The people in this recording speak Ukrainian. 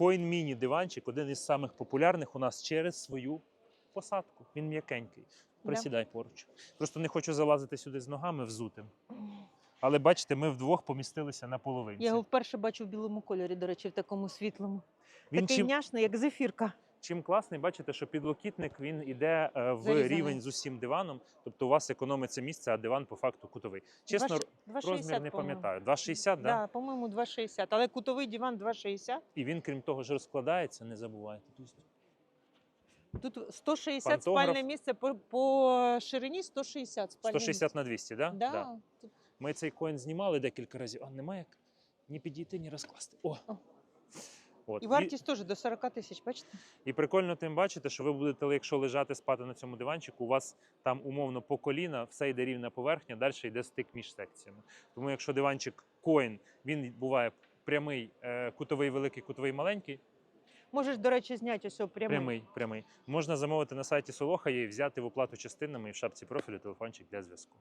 Coin Mini диванчик один із самих популярних у нас через свою посадку. Він м'якенький. Присідай поруч. Просто не хочу залазити сюди з ногами взутим. Але бачите, ми вдвох помістилися на половинці. Я його вперше бачу в білому кольорі, до речі, в такому світлому. Він Такий чим, няшний, як зефірка. Чим класний, бачите, що підлокітник він іде е, в Зарізаний. рівень з усім диваном. Тобто у вас економиться місце, а диван по факту кутовий. Чесно, Два ш- 2,60, розмір не пам'ятаю. 2,60, да? Да, по-моєму, 2,60. Але кутовий диван 2,60. І він, крім того, ж розкладається, не забувайте. Тобто Тут 160 Пантограф. спальне місце по, по ширині 160 спальне 160 на 200, да? місце. Да. Ми цей коін знімали декілька разів, а немає як ні підійти, ні розкласти. О! О. От. І вартість теж до 40 тисяч, бачите? І, прикольно тим бачите, що ви будете, якщо лежати спати на цьому диванчику, у вас там умовно по коліна, все йде рівна поверхня, далі йде стик між секціями. Тому якщо диванчик коін, він буває прямий, е, кутовий великий, кутовий маленький, Можеш, до речі, зняти ось прямий. прямий, прямий. Можна замовити на сайті Солоха і взяти в оплату частинами і в шапці профілю телефончик для зв'язку.